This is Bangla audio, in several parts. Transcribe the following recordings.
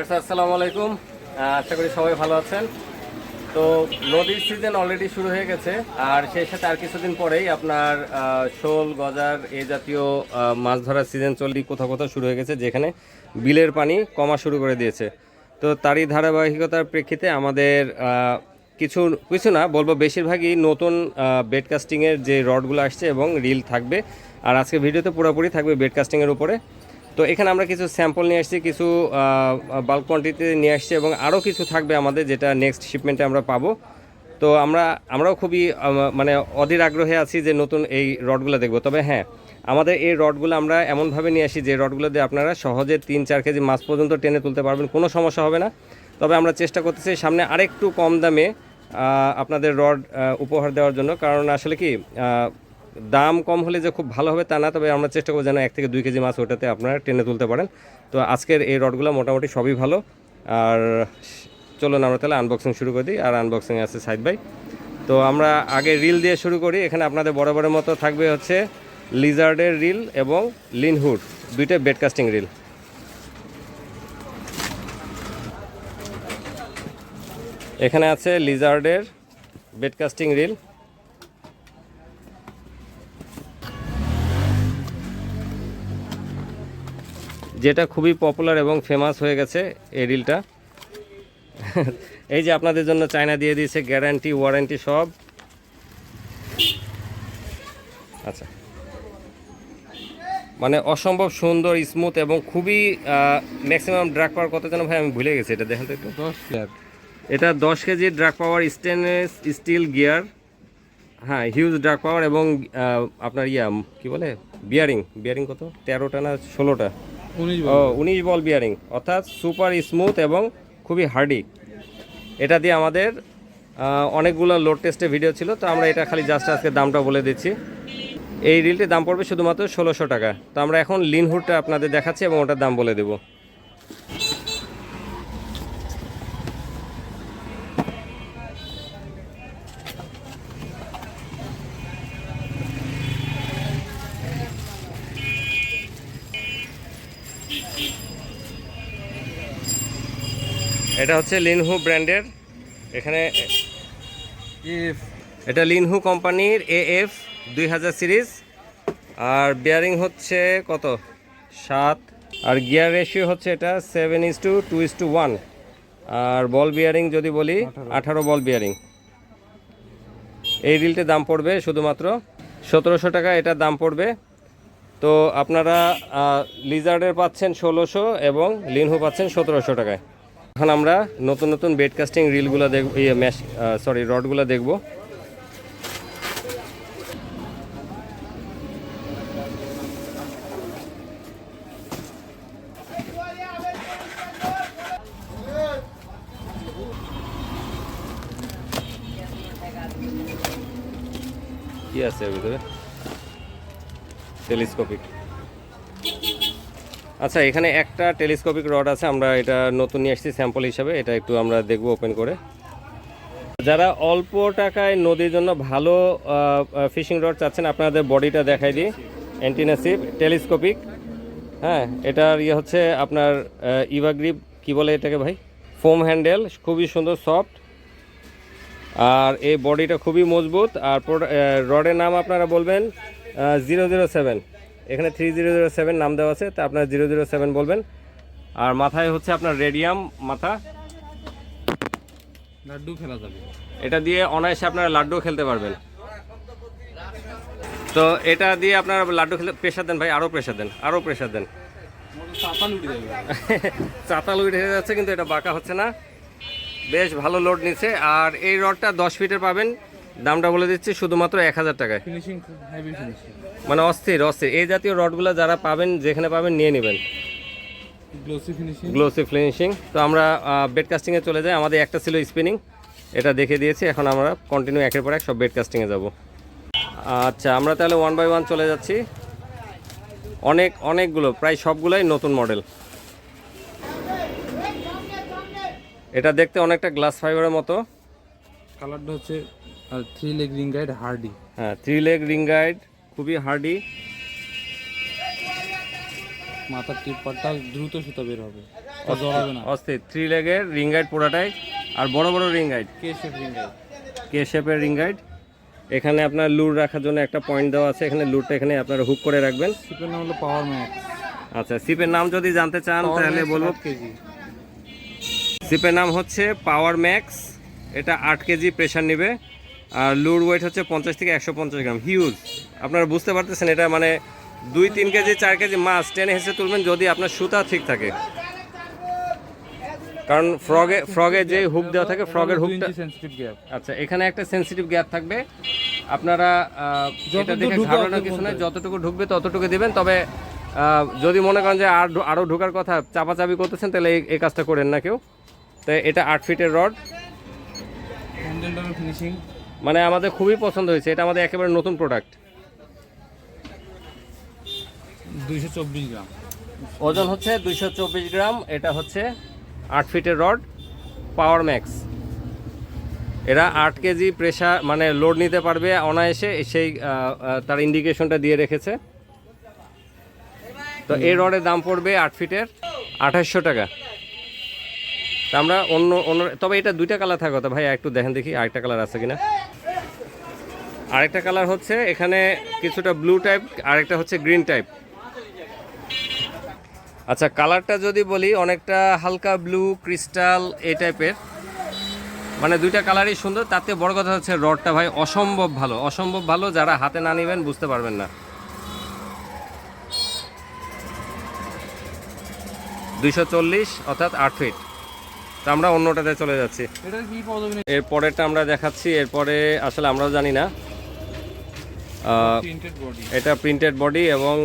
আসসালামু আলাইকুম। আশা করি সবাই ভালো আছেন। তো নদীর সিজন অলরেডি শুরু হয়ে গেছে, আর সেই সাথে আর কিছুদিন পরেই আপনার শোল, গজার এই জাতীয় মাছ ধরার সিজন চললি কোথাও কোথাও শুরু হয়ে গেছে, যেখানে বিলের পানি কমা শুরু করে দিয়েছে। তো তারই ধারাবাহিকতার প্রেক্ষিতে আমাদের কিছু কিছু না, বলব বেশিরভাগই নতুন বেডকাস্টিংয়ের যে রডগুলো আসছে এবং রিল থাকবে। আর আজকে ভিডিওতে পুরোপুরি থাকবে বেডকাস্টিংয়ের উপরে। তো এখানে আমরা কিছু স্যাম্পল নিয়ে আসছি, কিছু বাল্ক কোয়ান্টিটিতে নিয়ে আসছি এবং আরও কিছু থাকবে আমাদের যেটা নেক্সট শিপমেন্টে আমরা পাবো। তো আমরা, আমরাও খুবই মানে অধীর আগ্রহে আছি যে নতুন এই রডগুলো দেখব। তবে হ্যাঁ আমাদের এই রডগুলো আমরা এমনভাবে নিয়ে আসি যে রডগুলো দিয়ে আপনারা সহজে তিন চার কেজি মাছ পর্যন্ত টেনে তুলতে পারবেন, কোনো সমস্যা হবে না। তবে আমরা চেষ্টা করতেছি সামনে আরেকটু কম দামে আপনাদের রড উপহার দেওয়ার জন্য। কারণ আসলে কি দাম কম হলে যে খুব ভালো হবে তা না, তবে আমরা চেষ্টা করব যেন এক থেকে দুই কেজি মাছ ওটাতে আপনারা টেনে তুলতে পারেন। তো আজকের এই রডগুলো মোটামুটি সবই ভালো। আর চলুন আমরা তাহলে আনবক্সিং শুরু করে দিই। আর আনবক্সিং আছে সাইড বাই তো আমরা আগে রিল দিয়ে শুরু করি। এখানে আপনাদের বরাবরের মতো থাকবে হচ্ছে লিজার্ডের রিল এবং লিনহুড দুইটা বেডকাস্টিং রিল এখানে আছে লিজার্ডের বেডকাস্টিং রিল যেটা খুবই পপুলার এবং ফেমাস হয়ে গেছে এই রিলটা এই যে আপনাদের জন্য চায়না দিয়ে দিয়েছে গ্যারান্টি ওয়ারেন্টি সব। আচ্ছা। মানে অসম্ভব সুন্দর স্মুথ এবং খুবই ম্যাক্সিমাম ড্রাগ পাওয়ার কত যেন ভাই আমি ভুলে গেছি এটা দেখেন তো একটু। দশ এটা দশ KG drag power stainless steel gear হ্যাঁ হিউজ ড্রাগ পাওয়ার এবং আপনার ইয়া কি বলে? বিয়ারিং বিয়ারিং কত? তেরোটা না ষোলোটা? ও উনিশ বল বিয়ারিং অর্থাৎ সুপার স্মুথ এবং খুবই হার্ডি এটা দিয়ে আমাদের অনেকগুলো লোড টেস্টে ভিডিও ছিল তো আমরা এটা খালি জাস্ট আজকে দামটা বলে দিচ্ছি। এই রিলটির দাম পড়বে শুধুমাত্র ষোলোশো টাকা। তো আমরা এখন লিনহুডটা আপনাদের দেখাচ্ছি এবং ওটার দাম বলে দেবো। এটা হচ্ছে লিনহু ব্র্যান্ডের। এখানে এটা লিনহু কোম্পানির এএফ দুই হাজার সিরিজ। আর বিয়ারিং হচ্ছে কত? সাত। আর গিয়ার রেশিও হচ্ছে এটা seven is to two is to one R ball bearing যদি বলি আঠারো। বল বিয়ারিং এই রিলটির দাম পড়বে শুধুমাত্র সতেরোশো টাকা এটার দাম পড়বে। তো আপনারা লিজার্ডের পাচ্ছেন ষোলোশো এবং লিনহু পাচ্ছেন সতেরোশো টাকায়। এখন আমরা নতুন নতুন বেডকাস্টিং রিলগুলো দেখব ইয়ে ম্যাশ সরি রডগুলো দেখব। কি আছে ভিতরে? টেলিস্কোপিক আচ্ছা এখানে একটা টেলিস্কোপিক রড আছে, আমরা এটা নতুন নিয়ে আসছি স্যাম্পল হিসাবে, এটা একটু আমরা দেখব ওপেন করে। যারা অল্প টাকায় নদীর জন্য ভালো ফিশিং রড চাচ্ছেন, আপনাদের বডিটা দেখাই দিই। অ্যান্টিনাসিভ, টেলিস্কোপিক হ্যাঁ এটার ইয়ে হচ্ছে আপনার ইভাগ্রিপ, কি বলে এটাকে ভাই? ফোম হ্যান্ডেল, খুবই সুন্দর, সফট। আর এই বডিটা খুবই মজবুত। আর রডের নাম আপনারা বলবেন জিরো জিরো সেভেন। এখানে থ্রি জিরো জিরো সেভেন নাম দেওয়া আছে তা আপনার জিরো জিরো সেভেন বলবেন। আর মাথায় হচ্ছে আপনার রেডিয়াম মাথা। লাড্ডু খেলা যাবে। এটা দিয়ে অনায়াসে আপনারা লাড্ডু খেলতে পারবেন। তো এটা দিয়ে আপনারা লাড্ডু খেলে প্রেশার দেন ভাই আরও প্রেশার দেন আরও প্রেশার দেন। চাতাল উঠে যাচ্ছে কিন্তু এটা বাঁকা হচ্ছে না। বেশ ভালো লোড নিচ্ছে আর এই রডটা দশ ফিটের পাবেন। দামটা বলে দিচ্ছি শুধুমাত্র এক হাজার টাকায়। মানে অস্থির অস্থির। এই জাতীয় রডগুলো যারা পাবেন যেখানে পাবেন নিয়ে নেবেন। গ্লোসি ফিনিশিং তো আমরা বেড কাস্টিংয়ে চলে যাই। আমাদের একটা ছিল স্পিনিং এটা দেখে দিয়েছি। এখন আমরা কন্টিনিউ একের পর এক সব বেড কাস্টিংয়ে যাব। আচ্ছা আমরা তাহলে ওয়ান বাই ওয়ান চলে যাচ্ছি। অনেক অনেকগুলো প্রায় সবগুলোই নতুন মডেল এটা দেখতে অনেকটা গ্লাস ফাইবারের মতো। কালারটা হচ্ছে আর three leg ring guide hardy হ্যাঁ থ্রি লেগ রিং গাইড খুবই হার্ডি মাথার টিপ পাটটা দ্রুত সুতা বের হবে জড়াবে না। অস্থির। থ্রি লেগের রিং গাইড পুরাটাই আর বড় বড় ring guide K shape ring guide K শেপের রিং গাইড এখানে আপনার লুর রাখার জন্য একটা পয়েন্ট দেওয়া আছে এখানে লুরটা এখানে আপনারা হুক করে রাখবেন। সিপের নাম হলো পাওয়ার ম্যাক্স আচ্ছা সিপের নাম যদি জানতে চান তাহলে বলব কেজি। সিপের নাম হচ্ছে পাওয়ার ম্যাক্স এটা আট কেজি প্রেশার নেবে। আর লুর ওয়েট হচ্ছে পঞ্চাশ থেকে একশো পঞ্চাশ গ্রাম হিউজ আপনারা বুঝতে পারতেছেন এটা মানে দুই তিন কেজি চার কেজি মাছ টেনে হেসে তুলবেন যদি আপনার সুতা ঠিক থাকে। কারণ ফ্রগে ফ্রগে যে হুক দেওয়া থাকে ফ্রগের হুকটা আচ্ছা এখানে একটা সেন্সিটিভ গ্যাপ থাকবে। আপনারা এটা দেখে ঘাবড়ানোর কিছু নয় যতটুকু ঢুকবে ততটুকু দিবেন। তবে যদি মনে করেন যে আর আরও ঢোকার কথা চাপাচাপি করতেছেন তাহলে এই- এই কাজটা করেন না কেউ। তো এটা আট ফিটের রড ফিনিশিং মানে আমাদের খুবই পছন্দ হয়েছে। এটা আমাদের একেবারে নতুন প্রোডাক্ট দুইশো চব্বিশ গ্রাম। ওজন হচ্ছে দুইশো চব্বিশ গ্রাম। এটা হচ্ছে আট ফিটের রড পাওয়ার ম্যাক্স। এরা আট কেজি প্রেশার মানে লোড নিতে পারবে অনায়াসে। সেই তার ইন্ডিকেশনটা দিয়ে রেখেছে। তো এই রডের দাম পড়বে আট ফিটের আঠাশশো টাকা। তা আমরা অন্য অন্য, তবে এটা দুইটা কালার থাকে তো ভাই একটু দেখেন দেখি আরেকটা কালার আছে কিনা। আরেকটা কালার হচ্ছে এখানে কিছুটা ব্লু টাইপ আরেকটা হচ্ছে গ্রিন টাইপ আচ্ছা কালারটা যদি বলি, অনেকটা হালকা ব্লু ক্রিস্টাল এই টাইপের মানে দুইটা কালারই সুন্দর তাতে বড় কথা হচ্ছে রডটা ভাই অসম্ভব ভালো। অসম্ভব ভালো, যারা হাতে না নেবেন বুঝতে পারবেন না। দুইশো চল্লিশ, অর্থাৎ আট ফিট তো আমরা অন্যটাতে চলে যাচ্ছি। এটা কি পাওয়া যাবে এর পরেরটা আমরা দেখাচ্ছি এরপরে আসলে আমরাও জানি না। এটা প্রিন্টেড বডি এবং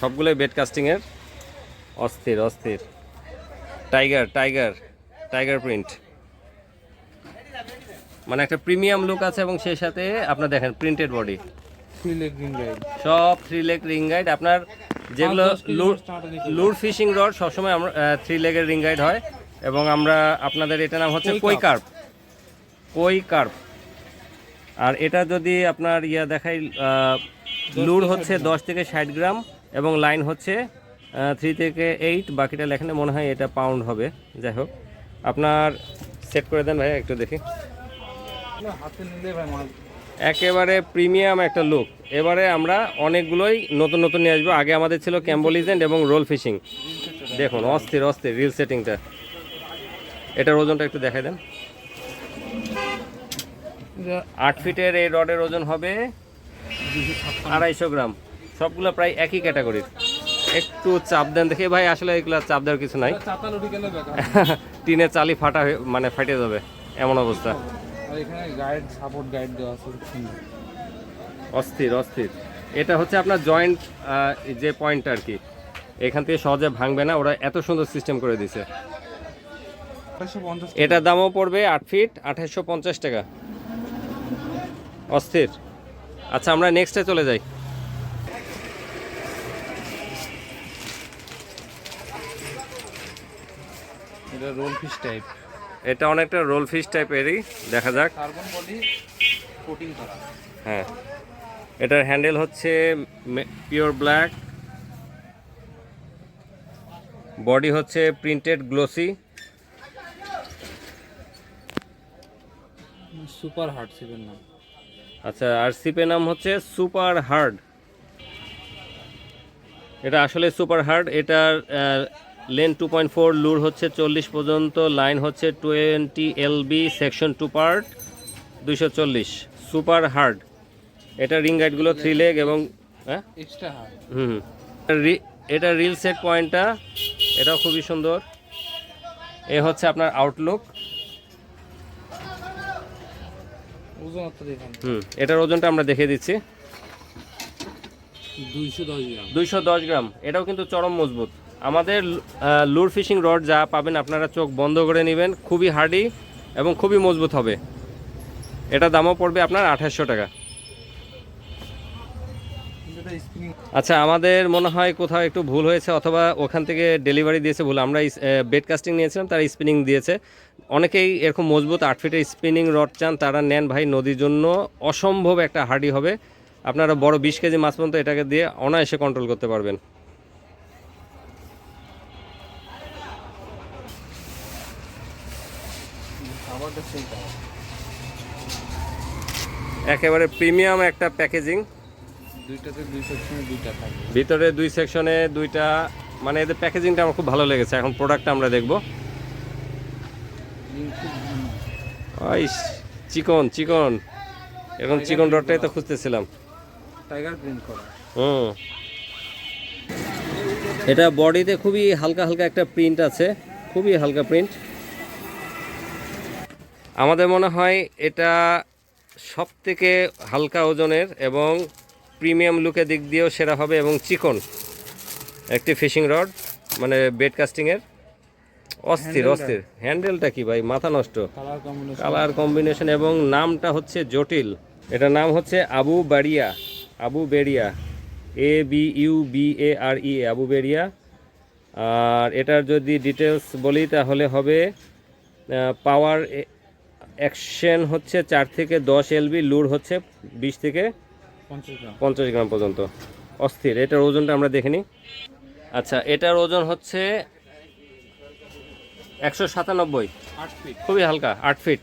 সবগুলোই বেড কাস্টিংয়ের অস্থির অস্থির। টাইগার টাইগার টাইগার প্রিন্ট মানে একটা প্রিমিয়াম লুক আছে এবং সেই সাথে আপনার দেখেন প্রিন্টেড বডি সব থ্রি লেগ রিং গাইড আপনার যেগুলো। লুর ফিশিং রড সবসময় আমরা থ্রি লেগের রিং গাইড হয়। এবং আমরা আপনাদের এটা নাম হচ্ছে কই কার্প। কই কার্প। আর এটা যদি আপনার ইয়া দেখাই লুর হচ্ছে দশ থেকে ষাট গ্রাম এবং লাইন হচ্ছে থ্রি থেকে এইট বাকিটা লেখানে মনে হয় এটা পাউন্ড হবে। যাই হোক আপনার সেট করে দেন ভাই একটু দেখি। একেবারে প্রিমিয়াম একটা লুক এবারে আমরা অনেকগুলোই নতুন নতুন নিয়ে আসব। আগে আমাদের ছিল ক্যাম্বোলিজেন্ট এবং রোল ফিশিং দেখুন। অস্থির অস্থির রিল সেটিংটা এটার ওজনটা একটু দেখাই দেন। আট ফিটের এই রডের ওজন হবে আড়াইশো গ্রাম। সবগুলো প্রায় একই ক্যাটাগরির। একটু চাপ দেন দেখে। ভাই আসলে এগুলো চাপ দেওয়ার কিছু নাই। টিনের চালি ফাটা হয়ে মানে ফাটে যাবে। এমন অবস্থা। অস্থির অস্থির। এটা হচ্ছে আপনার জয়েন্ট যে পয়েন্ট আর কি। এখান থেকে সহজে ভাঙবে না। ওরা এত সুন্দর সিস্টেম করে দিছে। এটার দামও পড়বে আট ফিট আঠাশশো পঞ্চাশ টাকা। অস্থির। আচ্ছা আমরা নেক্সটে চলে যাই। এটা রোল ফিশ টাইপ এটা অনেকটা রোল ফিশ টাইপেরই দেখা যাক। কার্বন বডি কোটিং করা। হ্যাঁ। এটার হ্যান্ডেল হচ্ছে পিওর ব্ল্যাক বডি হচ্ছে প্রিন্টেড গ্লোসি সুপার হার্ড সিপের নাম। আচ্ছা আর সিপের নাম হচ্ছে সুপার হার্ড। এটা আসলে সুপার হার্ড এটার length two point four lure হচ্ছে চল্লিশ পর্যন্ত লাইন হচ্ছে twenty LB section two part দুইশো চল্লিশ। Super hard. এটা রিং গাইডগুলো থ্রি লেগ এবং হ্যাঁ? Extra hard hmm hmm. রি- এটা রিল সেট পয়েন্টটা এটাও খুবই সুন্দর। এ হচ্ছে আপনার আউটলুক ওজনত্ব দেখেন হুম এটার ওজনটা আমরা দেখে দিচ্ছি। দুইশো দশ গ্রাম। এটাও কিন্তু চরম মজবুত। আমাদের লুর ফিশিং রড যা পাবেন আপনারা চোখ বন্ধ করে নেবেন খুবই হার্ডি এবং খুবই মজবুত হবে। এটা দামও পড়বে আপনার আঠাশশো টাকা। আচ্ছা আমাদের মনে হয় কোথাও একটু ভুল হয়েছে অথবা ওখান থেকে ডেলিভারি দিয়েছে ভুল। আমরা বেড কাস্টিং নিয়েছিলাম, তারা স্পিনিং দিয়েছে। অনেকেই এরকম মজবুত আট ফিটের স্পিনিং রড চান, তারা নেন ভাই, নদীর জন্য অসম্ভব একটা হার্ডি হবে। আপনারা বড় বিশ কেজি মাছ পর্যন্ত এটাকে দিয়ে অনায়াসে কন্ট্রোল করতে পারবেন। একেবারে প্রিমিয়াম একটা প্যাকেজিং দুইটাতে দুই সেকশনে দুইটা থাকবে। ভিতরে দুই সেকশনে দুইটা মানে এদের প্যাকেজিংটা আমার খুব ভালো লেগেছে। এখন প্রোডাক্টটা আমরা দেখব। চিকন চিকন। এখন চিকন রডটাই তো খুঁজতেছিলাম। টাইগার প্রিন্ট করা। হুম। এটা বডিতে খুবই হালকা হালকা একটা প্রিন্ট আছে। খুবই হালকা প্রিন্ট আমাদের মনে হয় এটা সব থেকে হালকা ওজনের এবং প্রিমিয়াম লুকের দিক দিয়েও সেরা হবে এবং চিকন একটি ফিশিং রড মানে বেড কাস্টিংয়ের। অস্থির অস্থির। হ্যান্ডেলটা কি ভাই? মাথা নষ্ট। কালার কম্বিনেশন এবং নামটা হচ্ছে জটিল। এটার নাম হচ্ছে Abu Baria Abu Beria. A B U B A R E Abu Beria. আর এটার যদি ডিটেলস বলি তাহলে হবে পাওয়ার অ্যাকশন হচ্ছে চার থেকে দশ এলবি লুর হচ্ছে বিশ থেকে পঞ্চাশ গ্রাম। পর্যন্ত। অস্থির এটার ওজনটা আমরা দেখে নিই। আচ্ছা এটার ওজন হচ্ছে একশো সাতানব্বই। আট ফিট খুবই হালকা আট ফিট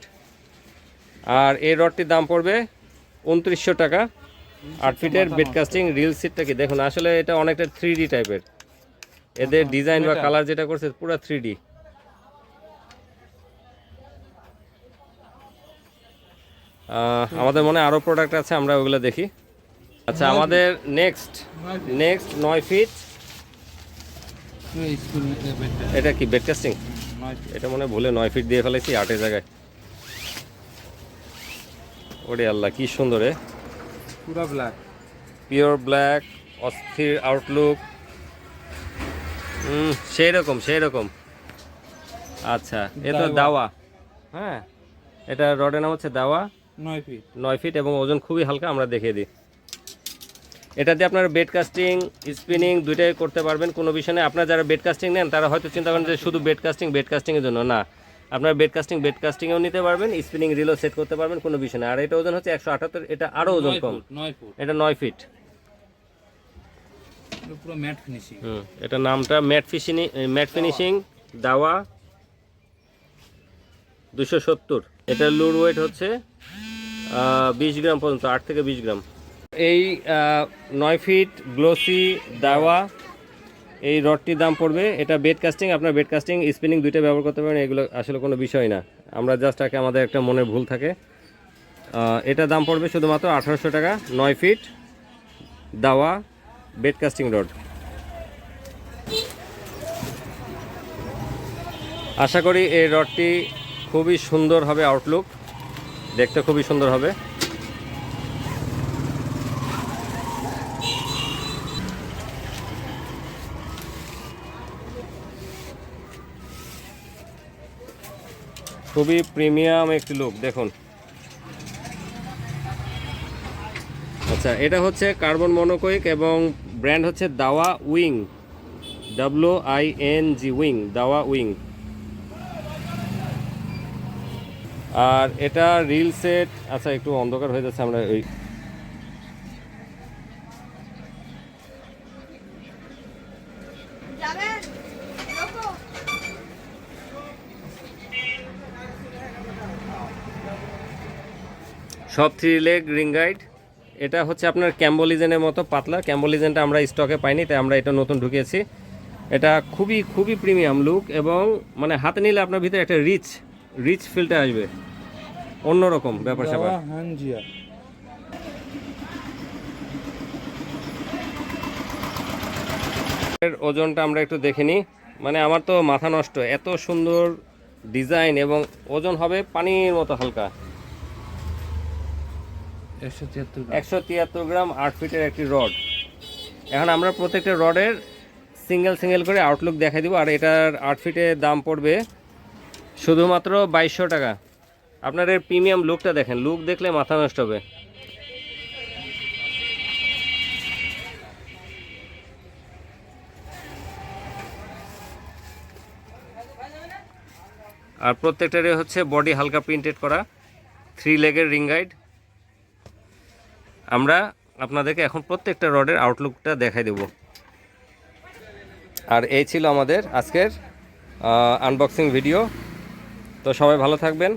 আর এই রডটির দাম পড়বে উনত্রিশশো টাকা। আট ফিটের বেড কাস্টিং রিল সিটটা কি? দেখুন আসলে এটা অনেকটা থ্রি ডি টাইপের এদের ডিজাইন বা কালার যেটা করছে পুরো থ্রি ডি আমাদের মনে আরও প্রোডাক্ট আছে আমরা ওগুলো দেখি। আচ্ছা আমাদের নেক্সট নেক্সট নয় ফিট এটা কি বেড কাস্টিং এটা মনে ভুলে নয় ফিট দিয়ে ফেলেছি আটের জায়গায়। ওরে আল্লাহ কি সুন্দর পুরা ব্ল্যাক পিওর ব্ল্যাক অস্থির আউটলুক হুম সেই রকম সেই রকম আচ্ছা এটা দাওয়া। দাওয়া। হ্যাঁ। এটা রডের নাম হচ্ছে দাওয়া। নয় ফিট নয় ফিট এবং ওজন খুবই হালকা আমরা দেখিয়ে দিই। এটা দিয়ে আপনারা বেড কাস্টিং স্পিনিং দুইটাই করতে পারবেন কোনো বিষয় নেই। আপনারা যারা বেড কাস্টিং নেন তারা হয়তো চিন্তা করেন যে শুধু বেড কাস্টিং বেড কাস্টিংয়ের জন্য। না। আপনারা বেড কাস্টিং বেড কাস্টিংয়েও নিতে পারবেন স্পিনিং রিলও সেট করতে পারবেন কোনো বিষয় না আর এটা ওজন হচ্ছে একশো আটাত্তর এটা আরও ওজন কম। এটা নয় ফিট। এটা পুরো ম্যাট ফিনিশিং হুম এটা নামটা ম্যাট ফিশিং ম্যাট ফিনিশিং দাওয়া। দুশো সত্তর। এটার লুর ওয়েট হচ্ছে বিশ গ্রাম পর্যন্ত আট থেকে বিশ গ্রাম। এই নয় ফিট গ্লোসি দাওয়া, এই রডটির দাম পড়বে। এটা বেড কাস্টিং আপনার বেড কাস্টিং স্পিনিং দুইটা ব্যবহার করতে পারেন, এগুলো আসলে কোনো বিষয় না। আমরা জাস্ট আগে আমাদের একটা মনে ভুল থাকে। এটা দাম পড়বে শুধুমাত্র আঠারোশো টাকা, নয় ফিট দাওয়া বেড কাস্টিং রড আশা করি এই রডটি খুবই সুন্দর হবে আউটলুক দেখতে খুবই সুন্দর হবে। খুবই প্রিমিয়াম একটি লুক দেখুন। আচ্ছা এটা হচ্ছে কার্বন মনোকোয়িক এবং ব্র্যান্ড হচ্ছে Daiwa wing W I N G wing, Daiwa wing. আর এটা রিল সেট আচ্ছা একটু অন্ধকার হয়ে যাচ্ছে, আমরা ওই সব থ্রি লেগ রিং গাইড এটা হচ্ছে আপনার ক্যাম্বোলিজেনের মতো পাতলা। ক্যাম্বোলিজেনটা আমরা স্টকে পাইনি তাই আমরা এটা নতুন ঢুকিয়েছি। এটা খুবই খুবই প্রিমিয়াম লুক এবং মানে হাতে নিলে আপনার ভিতরে একটা রিচ রিচ ফিলটা আসবে। অন্যরকম ব্যাপার স্যাপার। এর ওজনটা আমরা একটু দেখে নিই। মানে আমার তো মাথা নষ্ট। এত সুন্দর ডিজাইন এবং ওজন হবে পানির মতো হালকা। একশো তিয়াত্তর গ্রাম। আট ফিটের একটি রড। এখন আমরা প্রত্যেকটা রডের সিঙ্গেল সিঙ্গেল করে আউটলুক দেখাই দিব। আর এটার আট ফিটের দাম পড়বে শুধুমাত্র বাইশশো টাকা। আপনার এর প্রিমিয়াম লুকটা দেখেন। লুক দেখলে মাথা নষ্ট হবে। আর প্রত্যেকটারই হচ্ছে বডি হালকা প্রিন্টেড করা। থ্রি লেগের রিং গাইড আমরা আপনাদেরকে এখন প্রত্যেকটা রডের আউটলুকটা দেখাই দেব। আর এই ছিল আমাদের আজকের আনবক্সিং ভিডিও তো সবাই ভালো থাকবেন।